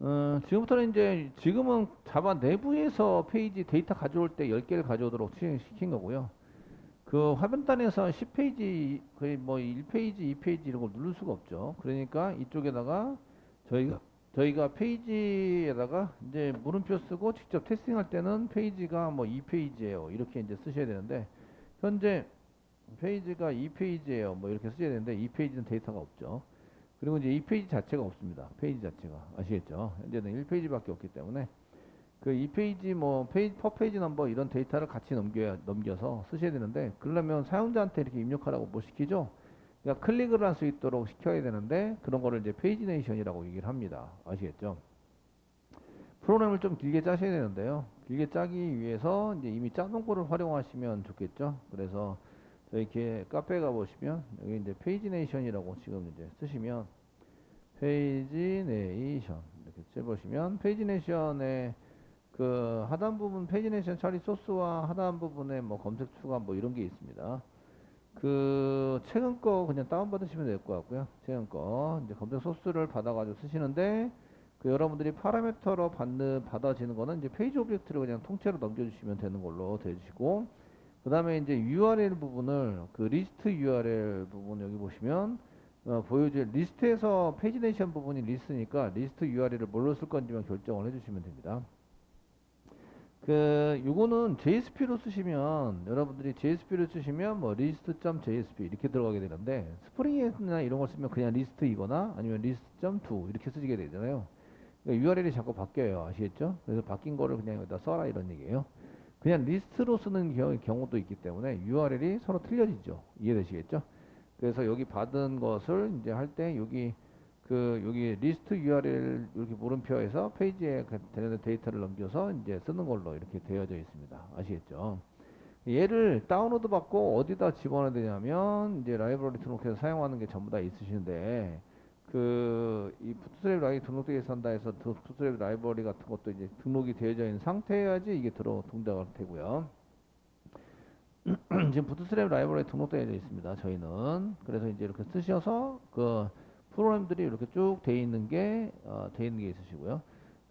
어, 지금부터는 이제 지금은 자바 내부에서 페이지 데이터 가져올 때 10개를 가져오도록 시- 시킨 거고요. 그 화면단에서 10페이지 거의 뭐 1페이지, 2페이지 이런 걸 누를 수가 없죠. 그러니까 이쪽에다가 저희가 저희가 페이지에다가 이제 물음표 쓰고 직접 테스팅할 때는 페이지가 뭐 2페이지예요. 이렇게 이제 쓰셔야 되는데 현재 페이지가 2페이지예요. 뭐 이렇게 쓰셔야 되는데 2페이지는 데이터가 없죠. 그리고 이제 이 페이지 자체가 없습니다. 페이지 자체가 아시겠죠? 현재는 1페이지밖에 없기 때문에 그 2페이지 뭐 페이지 퍼 페이지 넘버 이런 데이터를 같이 넘겨야 넘겨서 쓰셔야 되는데 그러려면 사용자한테 이렇게 입력하라고 뭐 시키죠? 그러니까 클릭을 할 수 있도록 시켜야 되는데 그런 거를 이제 페이지네이션이라고 얘기를 합니다. 아시겠죠? 프로그램을 좀 길게 짜셔야 되는데요. 길게 짜기 위해서 이제 이미 짜놓은 거를 활용하시면 좋겠죠. 그래서 이렇게 카페 가 보시면 여기 이제 페이지네이션이라고 지금 이제 쓰시면 페이지네이션 이렇게 쳐보시면 페이지네이션의 그 하단 부분 페이지네이션 처리 소스와 하단 부분에 뭐 검색 추가 뭐 이런 게 있습니다. 그 최근 거 그냥 다운 받으시면 될 것 같고요. 최근 거 이제 검색 소스를 받아가지고 쓰시는데 그 여러분들이 파라미터로 받는 받아지는 거는 이제 페이지 오브젝트를 그냥 통째로 넘겨주시면 되는 걸로 되시고 그 다음에 이제 URL 부분을 그 리스트 URL 부분 여기 보시면 어, 보여줄 리스트에서 페이지네이션 부분이 리스트니까 리스트 URL을 뭘로 쓸 건지만 결정을 해주시면 됩니다. 그 요거는 JSP로 쓰시면 여러분들이 JSP로 쓰시면 뭐 list.jsp 이렇게 들어가게 되는데 스프링이나 이런 걸 쓰면 그냥 리스트이거나 아니면 list.to 이렇게 쓰시게 되잖아요. 그러니까 URL이 자꾸 바뀌어요. 아시겠죠? 그래서 바뀐 거를 그냥 여기다 써라 이런 얘기예요. 그냥 리스트로 쓰는 경우, 경우도 있기 때문에 URL이 서로 틀려지죠. 이해되시겠죠? 그래서 여기 받은 것을 이제 할 때 여기 그 여기 리스트 URL 이렇게 물음표에서 페이지에 그 되는 데이터를 넘겨서 이제 쓰는 걸로 이렇게 되어져 있습니다. 아시겠죠? 얘를 다운로드 받고 어디다 집어넣어야 되냐면 이제 라이브러리 등록해서 사용하는 게 전부 다 있으시는데 그이 푸트스트랩 라이브 등록되어 있한다 해서 그 푸트스트랩 라이브러리 같은 것도 이제 등록이 되어져 있는 상태여야지 이게 들어 동작을 되고요. 지금 부트스트랩 라이브러리 등록되어 있습니다. 저희는 그래서 이제 이렇게 쓰셔서 그 프로그램들이 이렇게 쭉 돼 있는 게 어, 돼 있는 게 있으시고요.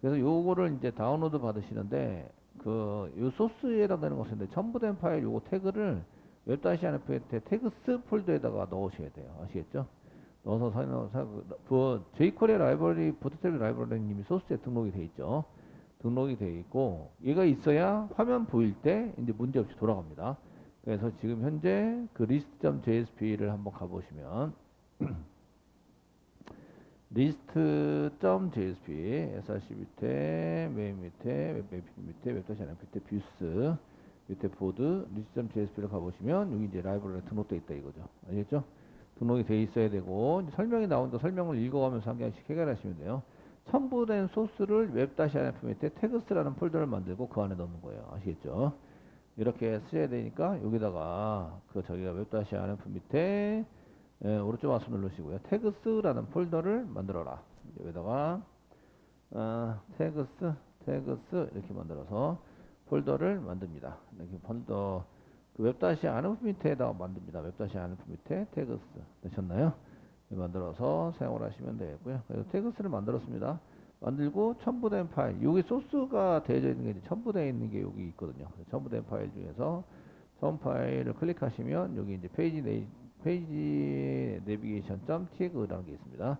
그래서 요거를 이제 다운로드 받으시는데 그 요 소스에다 되는 것인데 첨부된 파일 요거 태그를 웹-안프의 태그스 폴더에다가 넣으셔야 돼요. 아시겠죠? 넣어서 사용, 그 jQuery 라이브러리, 부트스트랩 라이브러리님이 소스에 등록이 돼 있죠. 등록이 돼 있고 얘가 있어야 화면 보일 때 이제 문제 없이 돌아갑니다. 그래서 지금 현재 그 list.jsp를 한번 가보시면 list.jsp src 밑에 메인 밑에 웹 밑에 웹다시 안 밑에 뷰스 밑에 보드 list.jsp를 가보시면 여기 이제 라이브러리 등록돼 있다 이거죠. 아시겠죠? 등록이 돼 있어야 되고 설명이 나온다 설명을 읽어가면서 한 개씩 해결하시면 돼요. 첨부된 소스를 웹-rf 밑에 태그스라는 폴더를 만들고 그 안에 넣는 거예요. 아시겠죠? 이렇게 쓰셔야 되니까 여기다가 그 저기가 웹-rf 밑에 예, 오른쪽 마우스 누르시고요. 태그스라는 폴더를 만들어라. 여기다가 아, 태그스, 태그스 이렇게 만들어서 폴더를 만듭니다. 이렇게 폴더 그 웹-rf 밑에다가 만듭니다. 웹-rf 밑에 태그스 되셨나요? 만들어서 사용을 하시면 되겠고요. 그래서 태그스를 만들었습니다. 만들고 첨부된 파일, 여기 소스가 되어져 있는 게 첨부되어 있는 게 여기 있거든요. 첨부된 파일 중에서 첨 파일을 클릭하시면 여기 이제 페이지 네, 페이지 내비게이션.tg라는 게 있습니다.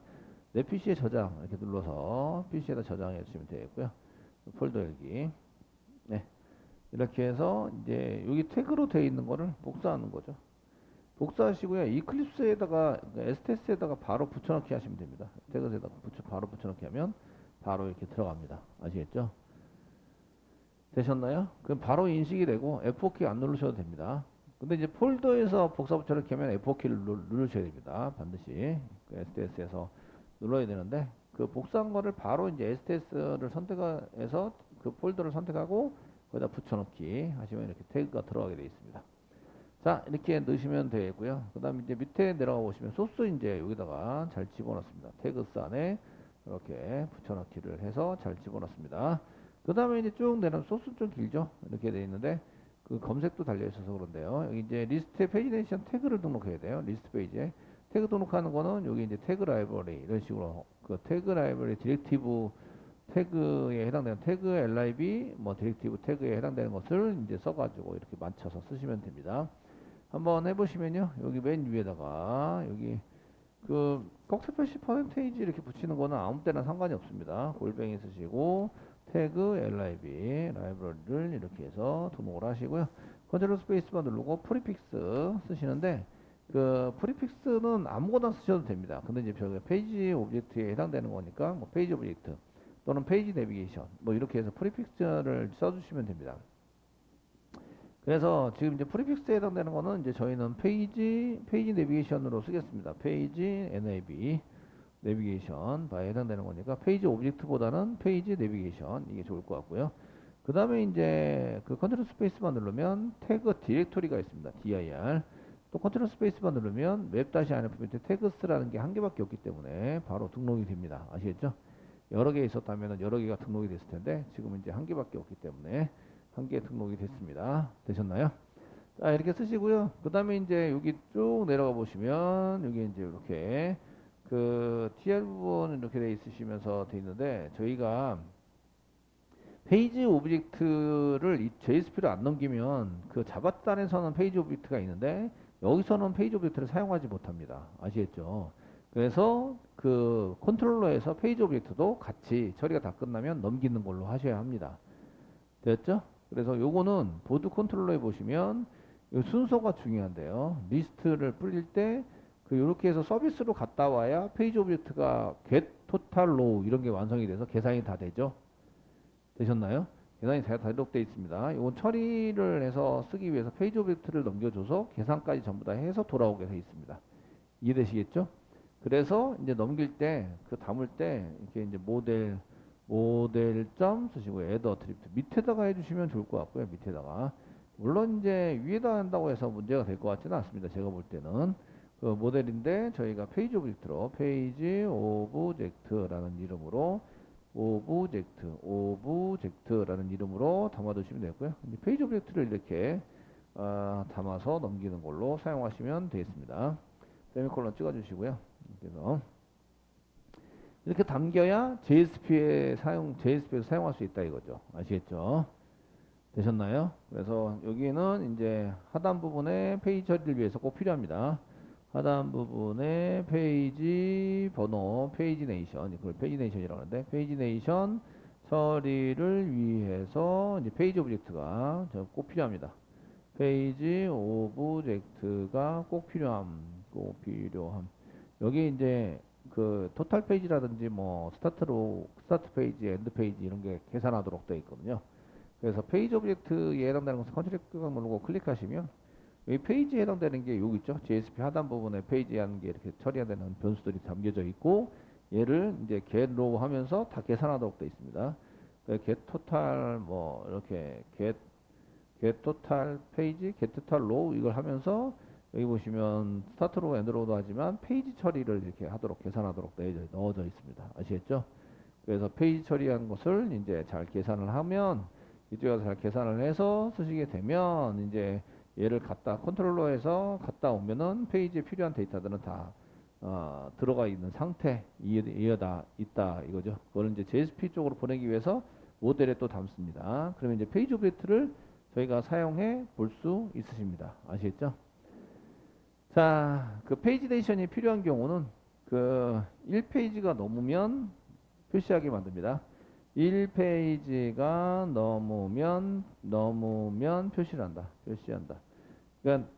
내 PC에 저장 이렇게 눌러서 PC에다 저장해 주시면 되겠고요. 폴더 열기. 네. 이렇게 해서 이제 여기 태그로 되어 있는 거를 복사하는 거죠. 복사하시고요. 이클립스에다가 STS에다가 바로 붙여넣기 하시면 됩니다. 태그에다가 붙여 바로 붙여넣기 하면 바로 이렇게 들어갑니다. 아시겠죠? 되셨나요? 그럼 바로 인식이 되고 F4키 안 누르셔도 됩니다. 근데 이제 폴더에서 복사 붙여넣기 하면 F4키를 누르셔야 됩니다. 반드시 그 STS에서 눌러야 되는데 그 복사한 거를 바로 이제 STS를 선택해서 그 폴더를 선택하고 거기다 붙여넣기 하시면 이렇게 태그가 들어가게 되어 있습니다. 자 이렇게 넣으시면 되고요 그 다음에 이제 밑에 내려가 보시면 소스 이제 여기다가 잘 집어넣습니다 태그스 안에 이렇게 붙여넣기를 해서 잘 집어넣습니다. 그 다음에 이제 쭉 내려면 소스 좀 길죠? 이렇게 되어 있는데 그 검색도 달려 있어서 그런데요. 여기 이제 리스트에 페이지네이션 태그를 등록해야 돼요. 리스트 페이지에. 태그 등록하는 거는 여기 이제 태그 라이브러리 이런 식으로 그 태그 라이브러리 디렉티브 태그에 해당되는 태그 lib 뭐 디렉티브 태그에 해당되는 것을 이제 써가지고 이렇게 맞춰서 쓰시면 됩니다. 한번 해보시면요. 여기 맨 위에다가 여기 그 꺽쇠 표시 퍼센테이지 이렇게 붙이는 거는 아무 때나 상관이 없습니다. 골뱅이 쓰시고 태그 lib 라이브러리를 이렇게 해서 등록을 하시고요. 컨트롤 스페이스바 누르고 프리픽스 쓰시는데 그 프리픽스는 아무거나 쓰셔도 됩니다. 근데 이제 저희가 페이지 오브젝트에 해당되는 거니까 뭐 페이지 오브젝트 또는 페이지 내비게이션 뭐 이렇게 해서 프리픽스를 써주시면 됩니다. 그래서 지금 이제 프리픽스에 해당되는 거는 이제 저희는 페이지 페이지 내비게이션으로 쓰겠습니다. 페이지 nav 내비게이션 바에 해당되는 거니까 페이지 오브젝트보다는 페이지 내비게이션 이게 좋을 것 같고요. 그 다음에 이제 그 컨트롤 스페이스만 누르면 태그 디렉토리가 있습니다. dir 또 컨트롤 스페이스만 누르면 웹-inf 밑에 태그스라는 게 한 개밖에 없기 때문에 바로 등록이 됩니다. 아시겠죠? 여러 개 있었다면 여러 개가 등록이 됐을 텐데 지금 이제 한 개밖에 없기 때문에 한개 등록이 됐습니다. 되셨나요? 자 이렇게 쓰시고요. 그 다음에 이제 여기 쭉 내려가 보시면 여기 이제 이렇게 그 TR 부분 이렇게 돼 있으시면서 돼 있는데 저희가 페이지 오브젝트를 이 JSP로 안 넘기면 그 자바단에서는 페이지 오브젝트가 있는데 여기서는 페이지 오브젝트를 사용하지 못합니다. 아시겠죠? 그래서 그 컨트롤러에서 페이지 오브젝트도 같이 처리가 다 끝나면 넘기는 걸로 하셔야 합니다. 됐죠? 그래서 요거는 보드 컨트롤러에 보시면 요 순서가 중요한데요. 리스트를 뿌릴 때그 요렇게 해서 서비스로 갔다 와야 페이지 오브젝트가 get total row 이런 게 완성이 돼서 계산이 다 되죠. 되셨나요? 계산이 다登録되어 있습니다. 이건 처리를 해서 쓰기 위해서 페이지 오브젝트를 넘겨줘서 계산까지 전부 다 해서 돌아오게 되어 있습니다. 이해되시겠죠? 그래서 이제 넘길 때, 그 담을 때, 이렇게 이제 모델, 모델점 쓰시고, 에더 트리프트 밑에다가 해주시면 좋을 것 같고요. 밑에다가. 물론 이제 위에다 한다고 해서 문제가 될 것 같지는 않습니다. 제가 볼 때는. 그 모델인데 저희가 페이지 오브젝트로 페이지 오브젝트라는 이름으로 오브젝트, 오브젝트라는 이름으로 담아두시면 되고요. 페이지 오브젝트를 이렇게 어, 담아서 넘기는 걸로 사용하시면 되겠습니다. 세미콜론 찍어주시고요. 그래서 이렇게 담겨야 JSP에 사용, JSP에서 사용할 수 있다 이거죠. 아시겠죠? 되셨나요? 그래서 여기는 이제 하단 부분에 페이지 처리를 위해서 꼭 필요합니다. 하단 부분에 페이지 번호, 페이지 네이션, 이걸 페이지 네이션이라고 하는데, 페이지 네이션 처리를 위해서 이제 페이지 오브젝트가 꼭 필요합니다. 페이지 오브젝트가 꼭 필요함, 꼭 필요함. 여기 이제 그 토탈 페이지라든지 뭐 스타트로 스타트 페이지, 엔드 페이지 이런 게 계산하도록 되어 있거든요. 그래서 페이지 오브젝트에 해당되는 것을 컨트롤 누르고 클릭하시면 이 페이지에 해당되는 게 여기 있죠. JSP 하단 부분에 페이지에 하는 게 이렇게 처리되는 변수들이 담겨져 있고 얘를 이제 get row 하면서 다 계산하도록 되어 있습니다. 그러니까 get total 뭐 이렇게 get get total 페이지, get total row 이걸 하면서 여기 보시면 스타트 로우, 엔드 로우도 하지만 페이지 처리를 이렇게 하도록 계산하도록 넣어져 있습니다. 아시겠죠? 그래서 페이지 처리한 것을 이제 잘 계산을 하면 이쪽에서 잘 계산을 해서 쓰시게 되면 이제 얘를 갖다 컨트롤러에서 갖다 오면은 페이지에 필요한 데이터들은 다 어, 들어가 있는 상태 이어다 있다 이거죠. 그거는 이제 JSP 쪽으로 보내기 위해서 모델에 또 담습니다. 그러면 이제 페이지 오브젝트를 저희가 사용해 볼 수 있으십니다. 아시겠죠? 자, 그 페이지 데이션이 필요한 경우는 그 1페이지가 넘으면 표시하게 만듭니다. 1페이지가 넘으면 넘으면 표시를 한다. 표시한다. 그러니까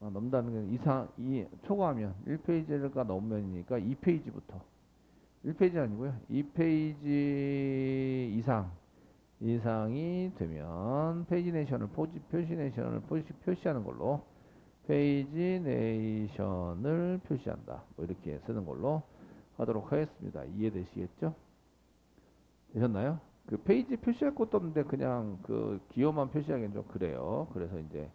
어, 넘다는 게 이상 이 초과하면 1페이지가 넘으면이니까 2페이지부터 1페이지 아니고요. 2페이지 이상 이상이 되면 페이지 네이션을 포지 표시 네이션을 표시 표시하는 걸로 페이지 네이션을 표시한다. 뭐 이렇게 쓰는 걸로 하도록 하겠습니다. 이해되시겠죠? 되셨나요? 그 페이지 표시할 것도 없는데 그냥 그 기호만 표시하기엔 좀 그래요. 그래서 이제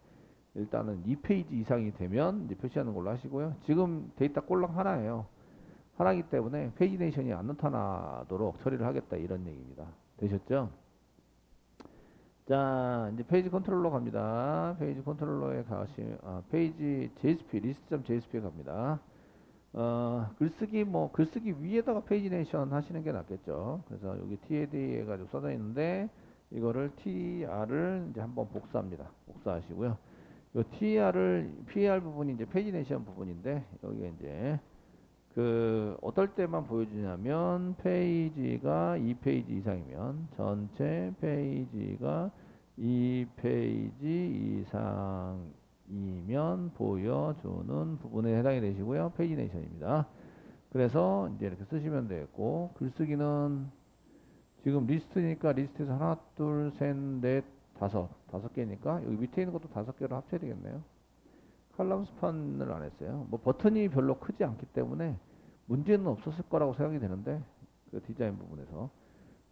일단은 2페이지 이상이 되면 이제 표시하는 걸로 하시고요. 지금 데이터 꼴랑 하나예요. 하나이기 때문에 페이지 네이션이 안 나타나도록 처리를 하겠다 이런 얘기입니다. 되셨죠? 자, 이제 페이지 컨트롤러 갑니다. 페이지 컨트롤러에 가시, 아, 페이지 JSP, 리스트.jsp에 갑니다. 어, 글쓰기 뭐 글쓰기 위에다가 페이지네이션 하시는 게 낫겠죠. 그래서 여기 TAD 해가지고 써져 있는데 이거를 TR을 이제 한번 복사합니다. 복사하시고요. 요 TR을 PAR 부분이 이제 페이지네이션 부분인데 여기 이제 그 어떨 때만 보여주냐면 페이지가 2페이지 이상이면 전체 페이지가 2페이지 이상이면 보여주는 부분에 해당이 되시고요. 페이지네이션입니다. 그래서 이제 이렇게 쓰시면 되겠고 글쓰기는 지금 리스트니까 리스트에서 하나, 둘, 셋, 넷, 다섯, 다섯 개니까 여기 밑에 있는 것도 다섯 개로 합쳐야 되겠네요. 칼럼 스판을 안 했어요. 뭐 버튼이 별로 크지 않기 때문에 문제는 없었을 거라고 생각이 되는데 그 디자인 부분에서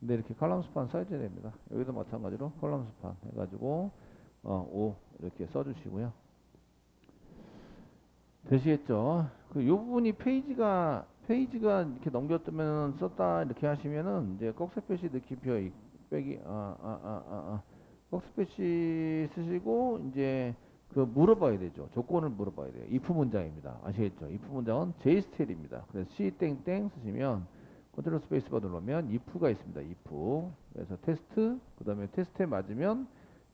근데 이렇게 칼럼 스판 써야 됩니다. 여기도 마찬가지로 칼럼 스판 해가지고 어, 5 이렇게 써주시고요. 되시겠죠? 그요 부분이 페이지가 페이지가 이렇게 넘겼으면 썼다 이렇게 하시면은 이제 꺽쇠 표시 느낌표 이- 빼기 아아아 아 아, 아, 아. 꺽쇠 표시 쓰시고 이제 그 물어봐야 되죠. 조건을 물어봐야 돼요. if 문장입니다. 아시겠죠? if 문장은 JSTL입니다. 그래서 C 땡땡 쓰시면 컨트롤 스페이스바 누르면 if가 있습니다. if. 그래서 테스트 그 다음에 테스트에 맞으면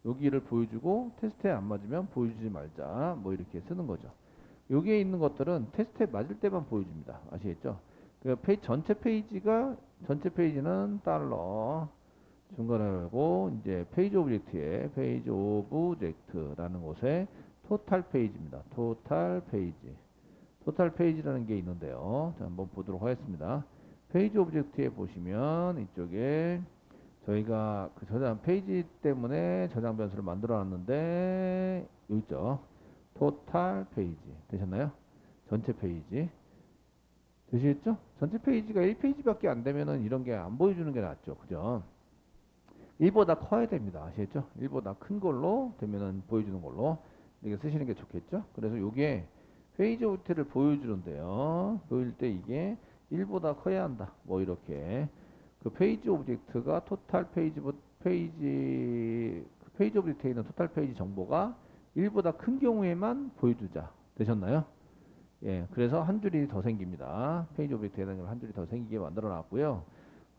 여기를 보여주고 테스트에 안 맞으면 보여주지 말자. 뭐 이렇게 쓰는 거죠. 여기에 있는 것들은 테스트에 맞을 때만 보여줍니다. 아시겠죠? 그 페이 전체 페이지가 전체 페이지는 달러 중간하고 이제 페이지 오브젝트에 페이지 오브젝트라는 곳에 토탈 페이지입니다. 토탈 페이지. 토탈 페이지라는 게 있는데요. 자, 한번 보도록 하겠습니다. 페이지 오브젝트에 보시면 이쪽에 저희가 그 저장 페이지 때문에 저장 변수를 만들어 놨는데 여기 있죠. 토탈 페이지 되셨나요? 전체 페이지 되시겠죠? 전체 페이지가 1페이지밖에 안 되면은 이런 게 안 보여주는 게 낫죠. 그죠? 1보다 커야 됩니다. 아시겠죠? 1보다 큰 걸로 되면은 보여주는 걸로 이렇게 쓰시는 게 좋겠죠? 그래서 요게 페이지 오브젝트를 보여주는데요. 보일 때 이게 1보다 커야 한다. 뭐 이렇게 그 페이지 오브젝트가 토탈 페이지 페이지 그 페이지 오브젝트에 있는 토탈 페이지 정보가 1보다 큰 경우에만 보여주자. 되셨나요? 예, 그래서 한 줄이 더 생깁니다. 페이지 오브젝트에 해당하는 한 줄이 더 생기게 만들어 놨고요.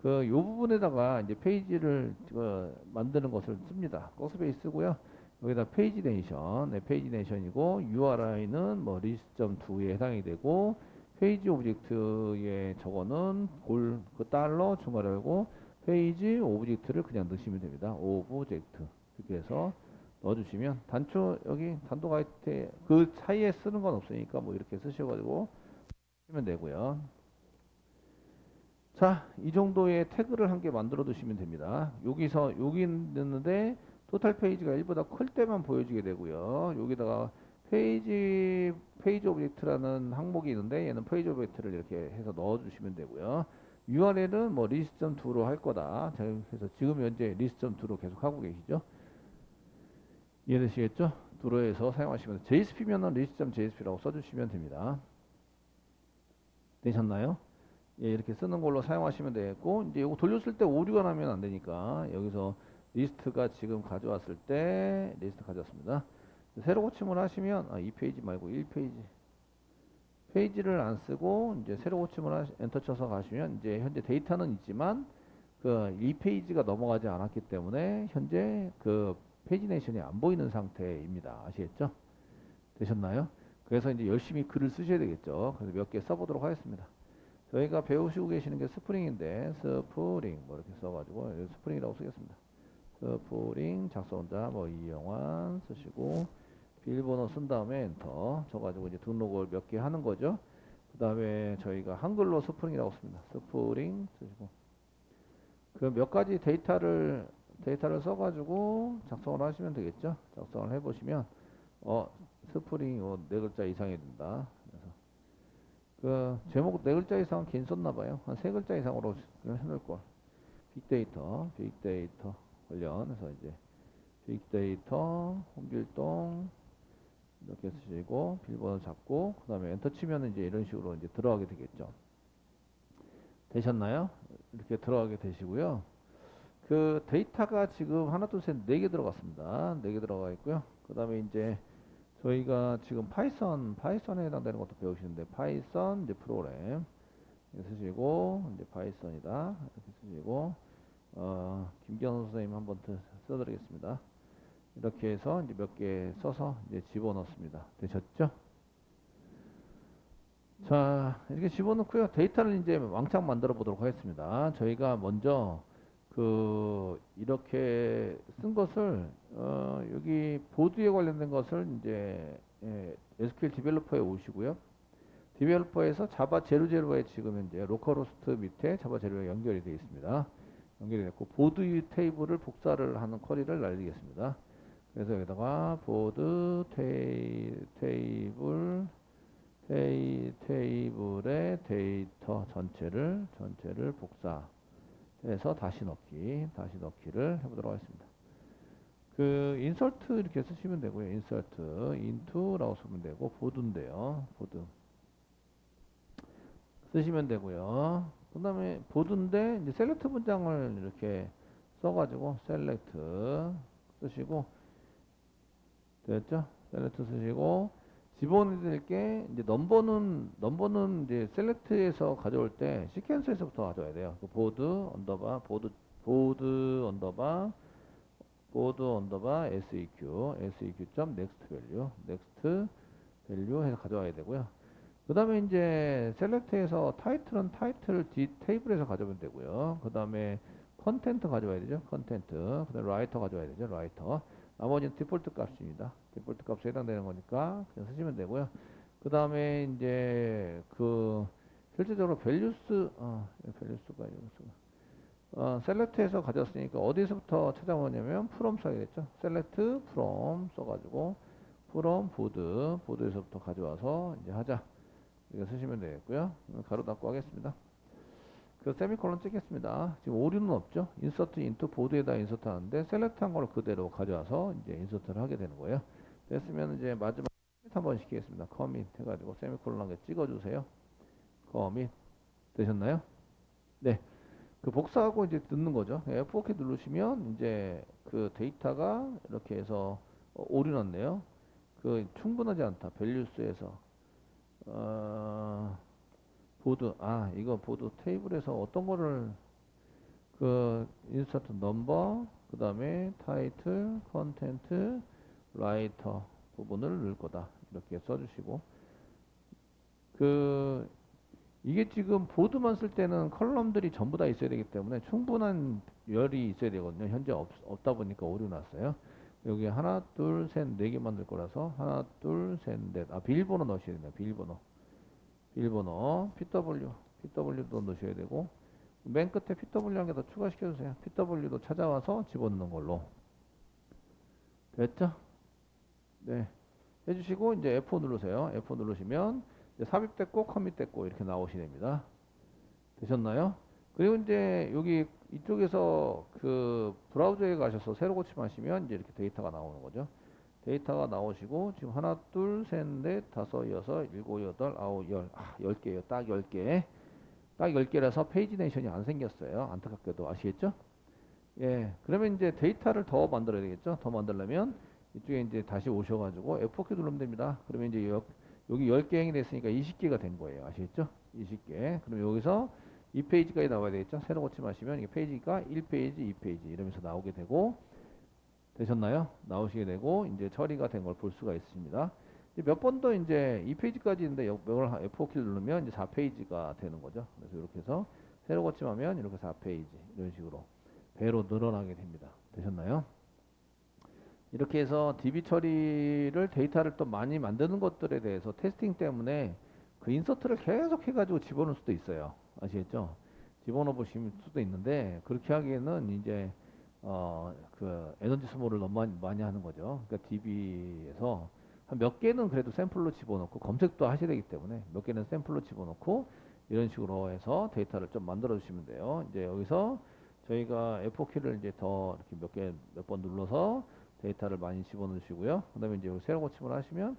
그 요 부분에다가 이제 페이지를 그 만드는 것을 씁니다. 꺽스페이스 쓰고요. 여기다 페이지 네이션, 네, 페이지 네이션이고 URI는 뭐 리스트.2에 해당이 되고 페이지 오브젝트에 저거는 골 그 달러 중괄 열고 페이지 오브젝트를 그냥 넣으시면 됩니다. 오브젝트 이렇게 해서 넣어주시면 단초 여기 단독 아이템 그 사이에 쓰는 건 없으니까 뭐 이렇게 쓰셔가지고 쓰면 되고요. 자, 이 정도의 태그를 한 개 만들어 두시면 됩니다. 여기서 여기 넣는데 토탈 페이지가 1보다 클 때만 보여주게 되고요. 여기다가 페이지 페이지 오브젝트라는 항목이 있는데 얘는 페이지 오브젝트를 이렇게 해서 넣어 주시면 되고요. URL은 뭐 리스트.2로 할 거다. 자, 그래서 지금 현재 리스트.2로 계속 하고 계시죠? 이해되시겠죠? 도로에서 사용하시면 JSP면은 list.jsp라고 써 주시면 됩니다. 되셨나요? 예, 이렇게 쓰는 걸로 사용하시면 되겠고 이제 이거 돌렸을 때 오류가 나면 안 되니까 여기서 리스트가 지금 가져왔을 때 리스트 가져왔습니다. 새로 고침을 하시면 아, 이 페이지 말고 1페이지 페이지를 안 쓰고 이제 새로 고침을 하시, 엔터 쳐서 가시면 이제 현재 데이터는 있지만 그이 페이지가 넘어가지 않았기 때문에 현재 그 페이지네이션이 안 보이는 상태입니다. 아시겠죠? 되셨나요? 그래서 이제 열심히 글을 쓰셔야 되겠죠. 그래서 몇 개 써보도록 하겠습니다. 저희가 배우시고 계시는 게 스프링인데 스프링 뭐 이렇게 써가지고 스프링이라고 쓰겠습니다. 스프링 작성자 뭐 이영환 쓰시고 비밀번호 쓴 다음에 엔터 쳐가지고 이제 등록을 몇 개 하는 거죠. 그 다음에 저희가 한글로 스프링이라고 씁니다. 스프링 쓰시고 그 몇 가지 데이터를 데이터를 써가지고 작성을 하시면 되겠죠. 작성을 해보시면 어 스프링 네 글자 이상이 된다. 그 제목 네 글자 이상은 긴 썼나 봐요. 한 세 글자 이상으로 해놓을 걸. 빅데이터, 빅데이터 관련해서 이제 빅데이터, 홍길동 이렇게 쓰시고 빌번호 잡고 그 다음에 엔터 치면 이제 이런 식으로 이제 들어가게 되겠죠. 되셨나요? 이렇게 들어가게 되시고요. 그 데이터가 지금 하나 둘셋네 개 들어갔습니다. 네 개 들어가 있고요. 그 다음에 이제 저희가 지금 파이썬 파이썬에 해당되는 것도 배우시는데 파이썬 이제 프로그램 이렇게 쓰시고 이제 파이썬이다 이렇게 쓰시고 어 김경호 선생님 한번 더 써드리겠습니다. 이렇게 해서 이제 몇 개 써서 이제 집어넣습니다. 되셨죠? 자 이렇게 집어넣고요. 데이터를 이제 왕창 만들어 보도록 하겠습니다. 저희가 먼저 그 이렇게 쓴 것을 어 여기 보드에 관련된 것을 이제 예, SQL 디벨로퍼에 오시고요. 디벨로퍼에서 자바 제로제로에 지금 현재 로컬호스트 밑에 자바 제로가 연결이 되어 있습니다. 연결이 됐고 보드 테이블을 복사를 하는 쿼리를 날리겠습니다. 그래서 여기다가 보드 테이, 테이블 테이, 테이블의 데이터 전체를 전체를 복사 해서 다시 넣기 다시 넣기를 해보도록 하겠습니다. 그 인설트 이렇게 쓰시면 되고요. 인설트 인투라고 쓰면 되고 보드인데요. 보드 쓰시면 되고요. 그 다음에 보드인데 이제 셀렉트 문장을 이렇게 써가지고 셀렉트 쓰시고 됐죠? 셀렉트 쓰시고 집어넣을 게 이제 넘버는 넘버는 이제 셀렉트에서 가져올 때 시퀀스에서부터 가져와야 돼요. 그 보드 언더바 보드 보드 언더바 보드 언더바 seq seq 점 next value next value 해서 가져와야 되고요. 그 다음에 이제 셀렉트에서 타이틀은 타이틀 D 테이블에서 가져오면 되고요. 그 다음에 컨텐트 가져와야 되죠. 컨텐트. 그 다음에 라이터 가져와야 되죠. 라이터. 나머지는 디폴트 값입니다. 디폴트 값에 해당되는 거니까 그냥 쓰시면 되고요. 그 다음에 이제 그 실제적으로 밸류스 어, 밸류스가 이거 어, 셀렉트에서 가져왔으니까 어디서부터 찾아오냐면 프롬 써야겠죠. 셀렉트 프롬 써가지고 프롬 보드 보드에서부터 가져와서 이제 하자. 이거 쓰시면 되겠고요. 가로 닫고 하겠습니다. 그 세미콜론 찍겠습니다. 지금 오류는 없죠. 인서트 인투 보드에다 인서트 하는데 셀렉트 한 걸 그대로 가져와서 이제 인서트를 하게 되는 거예요. 됐으면 이제 마지막 커밋 한번 시키겠습니다. 커밋 해가지고 세미콜론 한 개 찍어주세요. 커밋 되셨나요? 네. 그 복사하고 이제 듣는 거죠. F4키 누르시면 이제 그 데이터가 이렇게 해서 어, 오류 났네요. 그 충분하지 않다. 밸류스에서 어, 보드 아 이거 보드 테이블에서 어떤 거를 그 인서트 넘버 그 다음에 타이틀 컨텐트 라이터 부분을 넣을 거다. 이렇게 써주시고. 그 이게 지금 보드만 쓸 때는 컬럼들이 전부 다 있어야 되기 때문에 충분한 열이 있어야 되거든요. 현재 없, 없다 보니까 오류 났어요. 여기 하나 둘 셋 네 개 만들 거라서 하나 둘 셋넷아 비밀번호 넣으셔야 됩니다. 비밀번호 비밀번호 PW PW도 넣으셔야 되고 맨 끝에 PW 한 개 더 추가시켜 주세요 PW도 찾아와서 집어넣는 걸로 됐죠? 네 해주시고 이제 F4 누르세요 F4 누르시면 삽입됐고 커밋됐고 이렇게 나오시 됩니다 되셨나요? 그리고 이제 여기 이쪽에서 그 브라우저에 가셔서 새로 고침하시면 이제 이렇게 데이터가 나오는 거죠. 데이터가 나오시고 지금 하나 둘 셋 넷 다섯 여섯 일곱 여덟 아홉 열 아, 열 개요. 딱 열 개. 딱 열 개라서 페이지 네이션이 안 생겼어요. 안타깝게도 아시겠죠? 예. 그러면 이제 데이터를 더 만들어야 되겠죠? 더 만들려면 이쪽에 이제 다시 오셔가지고 F4키 누르면 됩니다. 그러면 이제 여, 여기 10개 행이 됐으니까 20개가 된 거예요. 아시겠죠? 20개. 그럼 여기서 이 페이지까지 나와야 되겠죠? 새로 고침하시면 이 페이지가 1페이지, 2페이지 이러면서 나오게 되고 되셨나요? 나오시게 되고 이제 처리가 된 걸 볼 수가 있습니다. 몇 번 더 이제 이 페이지까지 있는데 이걸 F4키 누르면 이제 4페이지가 되는 거죠. 그래서 이렇게 해서 새로 고침하면 이렇게 4페이지 이런 식으로 배로 늘어나게 됩니다. 되셨나요? 이렇게 해서 DB 처리를 데이터를 또 많이 만드는 것들에 대해서 테스팅 때문에 그 인서트를 계속 해가지고 집어넣을 수도 있어요. 아시겠죠? 집어넣어 보실 수도 있는데 그렇게 하기에는 이제 어 그 에너지 소모를 너무 많이, 많이 하는 거죠. 그러니까 DB에서 한 몇 개는 그래도 샘플로 집어넣고 검색도 하셔야 되기 때문에 몇 개는 샘플로 집어넣고 이런 식으로 해서 데이터를 좀 만들어 주시면 돼요. 이제 여기서 저희가 F4키를 이제 더 이렇게 몇 개 몇 번 눌러서 데이터를 많이 집어넣으시고요. 그다음에 이제 새로 고침을 하시면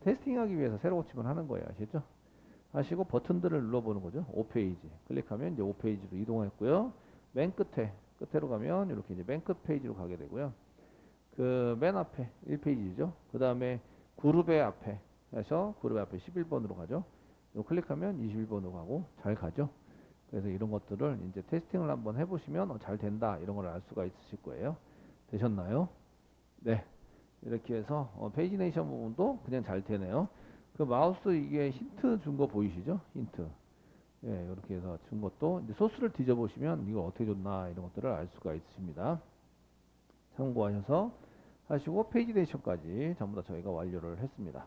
테스팅하기 위해서 새로 고침을 하는 거예요. 아시죠? 하시고 버튼들을 눌러보는 거죠. 5페이지 클릭하면 이제 5페이지로 이동했고요. 맨 끝에 끝으로 가면 이렇게 이제 맨끝 페이지로 가게 되고요. 그 맨 앞에 1페이지죠. 그 다음에 그룹의 앞에 해서 그룹의 앞에 11번으로 가죠. 클릭하면 21번으로 가고 잘 가죠. 그래서 이런 것들을 이제 테스팅을 한번 해보시면 어, 잘 된다 이런 걸 알 수가 있으실 거예요. 되셨나요? 네. 이렇게 해서 어, 페이지네이션 부분도 그냥 잘 되네요. 그 마우스 이게 힌트 준 거 보이시죠? 힌트. 예, 이렇게 해서 준 것도 소스를 뒤져보시면 이거 어떻게 줬나 이런 것들을 알 수가 있으십니다. 참고하셔서 하시고 페이지네이션까지 전부 다 저희가 완료를 했습니다.